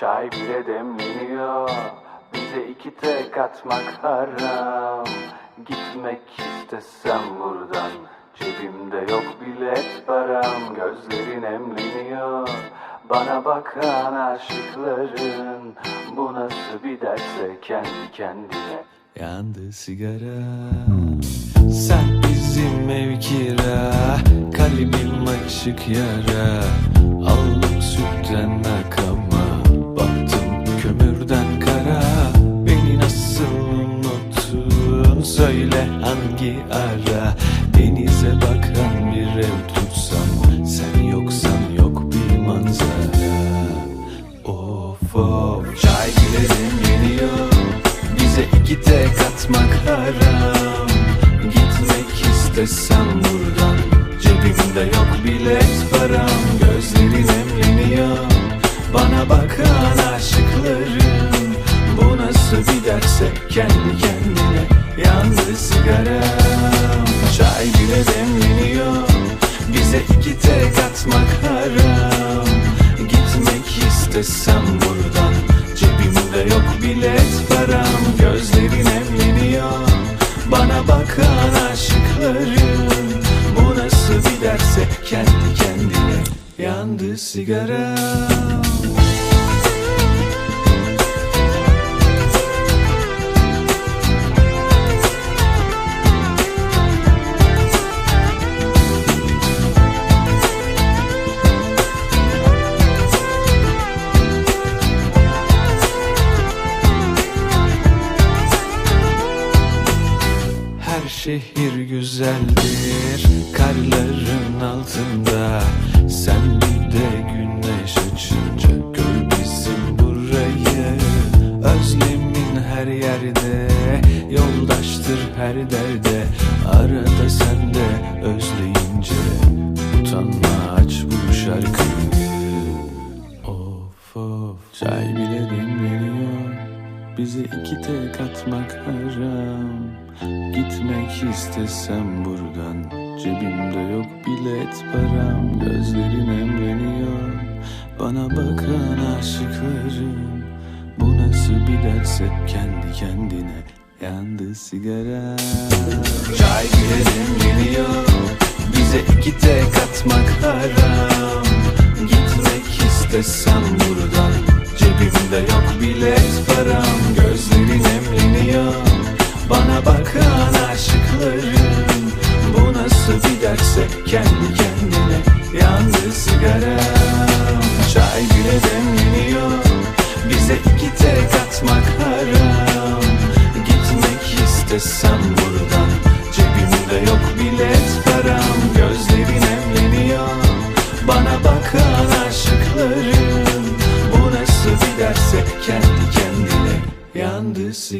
Çay bile demleniyor Bize iki tek atmak haram. Gitmek istesem buradan Cebimde yok bilet param. Gözlerin emleniyor. Bana bakan aşıkların. Bu nasıl bir derse kendi kendine. Yandı sigara. Sen bizim ev kira Kalbim açık yara. Aldım sütten Söyle hangi ara? Denize bakan bir ev tutsam Sen yoksan yok bir manzara. Of of. Çay bile demleniyor Bize iki tek atmak haram. Gitmek istesem buradan Cebimde yok bilet param. Gözlerin emleniyor Bana bakan aşıkların Bu nasıl bir derse kendi kendine Yandı sigaram Çay bile demleniyor. Bize iki tek atmak haram. Gitmek istesem buradan Cebimde yok bilet param. Gözlerin emleniyor Bana bakan aşıkların Bu nasıl bir derse kendi kendine Yandı sigaram şehir güzeldir karların altında. Sen bir de güneş açınca gör bizim burayı. Özlemin her yerde yoldaştır her derde. Arada sen de özleyince utanma aç bu şarkıyı. Of of. Çay bile demleniyor Bize iki tek atmak haram. Gitmek istesem buradan Cebimde yok bilet param. Gözlerin emleniyor Bana bakan aşıkların Bu nasıl bir derse kendi kendine Yandı sigara. Çay bile demleniyor Bize iki tek atmak haram. Gitmek istesem buradan Cebimde yok bilet param Gözlerin emleniyor Bana bakan aşıkların Bu nasıl bir derse kendi kendine Yandı sigaram Çay bile demleniyor Bize iki tek atmak haram. Gitmek istesem nasıl